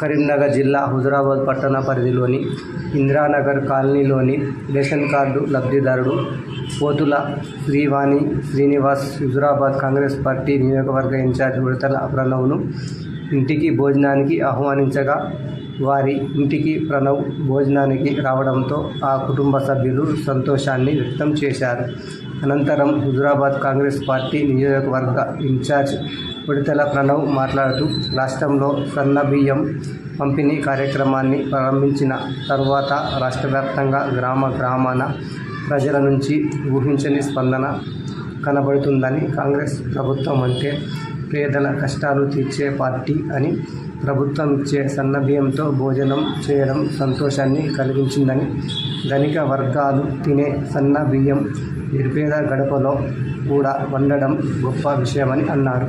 కరీంనగర్ జిల్లా హుజురాబాద్ పట్టణ పరిధిలోని ఇందిరానగర్ కాలనీలోని రేషన్ కార్డు లబ్ధిదారుడు పోతుల శ్రీవాణి శ్రీనివాస్ హుజురాబాద్ కాంగ్రెస్ పార్టీ నియోజకవర్గ ఇన్ఛార్జ్ విడతల ప్రణవ్ను ఇంటికి భోజనానికి ఆహ్వానించగా వారి ఇంటికి ప్రణవ్ భోజనానికి రావడంతో ఆ కుటుంబ సభ్యులు సంతోషాన్ని వ్యక్తం చేశారు. అనంతరం హుజురాబాద్ కాంగ్రెస్ పార్టీ నియోజకవర్గ ఇన్ఛార్జ్ విడతల ప్రణవ్ మాట్లాడుతూ రాష్ట్రంలో సన్న బియ్యం పంపిణీ కార్యక్రమాన్ని ప్రారంభించిన తర్వాత రాష్ట్ర వ్యాప్తంగా గ్రామ గ్రామాన ప్రజల నుంచి ఊహించని స్పందన కనబడుతుందని కాంగ్రెస్ ప్రభుత్వం అంటే పేదల కష్టాలు తీర్చే పార్టీ అని ప్రభుత్వం ఇచ్చే సన్న బియ్యంతో భోజనం చేయడం సంతోషాన్ని కలిగించిందని ధనిక వర్గాలు తినే సన్న బియ్యం నిర్పేద గడపలో కూడా వండడం గొప్ప విషయమని అన్నారు.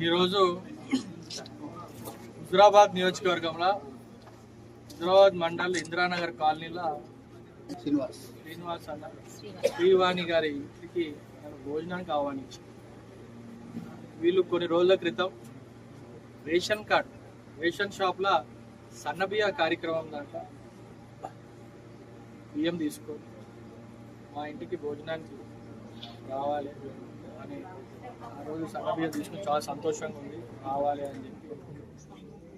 ఈరోజు హుజురాబాద్ నియోజకవర్గంలో హుజురాబాద్ మండల్ ఇందిరానగర్ కాలనీలో శ్రీనివాస్. శ్రీనివాస్ అన్న శ్రీవాణి గారి ఇంటికి భోజనానికి ఆహ్వానించారు వీళ్ళు కొన్ని రోజుల క్రితం రేషన్ కార్డ్ రేషన్ షాప్లో సన్నబియ్య కార్యక్రమం దాకా బియ్యం తీసుకో. మా ఇంటికి భోజనానికి రావాలి అని ఆ రోజు సన్నబియ్యం తీసుకుని చాలా సంతోషంగా ఉంది. రావాలి అని చెప్పి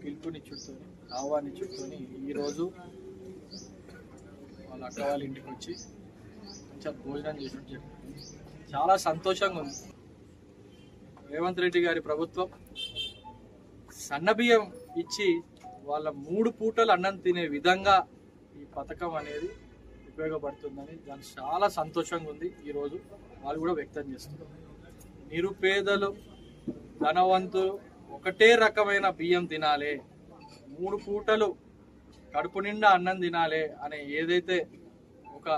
పిలుపునిచ్చుడుతోని ఆహ్వానించుడుతోని ఈరోజు వాళ్ళ అక్క వాళ్ళ ఇంటికి వచ్చి మంచిగా భోజనం చేసినట్టు జరిగింది చాలా సంతోషంగా ఉంది. రేవంత్ రెడ్డి గారి ప్రభుత్వం సన్నబియ్యం ఇచ్చి వాళ్ళ మూడు పూటలు అన్నం తినే విధంగా ఈ పథకం అనేది ఉపయోగపడుతుందని దానికి చాలా సంతోషంగా ఉంది ఈరోజు. వాళ్ళు కూడా వ్యక్తం చేస్తున్నారు. నిరుపేదలు ధనవంతులు ఒకటే రకమైన బియ్యం తినాలి. మూడు పూటలు కడుపు నిండా అన్నం తినాలి అనే ఏదైతే ఒక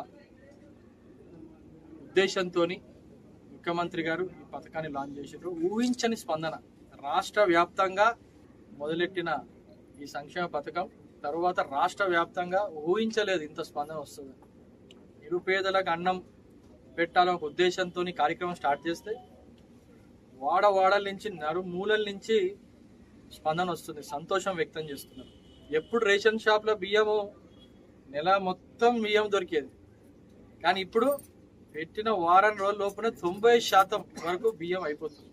ఉద్దేశంతో ముఖ్యమంత్రి గారు ఈ పథకాన్ని లాంచ్ చేసినారు ఊహించని స్పందన. రాష్ట్ర వ్యాప్తంగా మొదలెట్టిన ఈ సంక్షేమ పథకం తరువాత రాష్ట్ర వ్యాప్తంగా ఊహించలేదు ఇంత స్పందన వస్తుంది. నిరుపేదలకు అన్నం పెట్టాలనే ఒక ఉద్దేశంతో కార్యక్రమం స్టార్ట్ చేస్తే వాడ వాడల నుంచి నరుమూలల నుంచి స్పందన వస్తుంది. సంతోషం వ్యక్తం చేస్తున్నారు. ఎప్పుడు రేషన్ షాప్లో బియ్యము నెల మొత్తం బియ్యం దొరికేది. కానీ ఇప్పుడు పెట్టిన వారం రోజుల లోపల తొంభై శాతం వరకు బియ్యం అయిపోతుంది.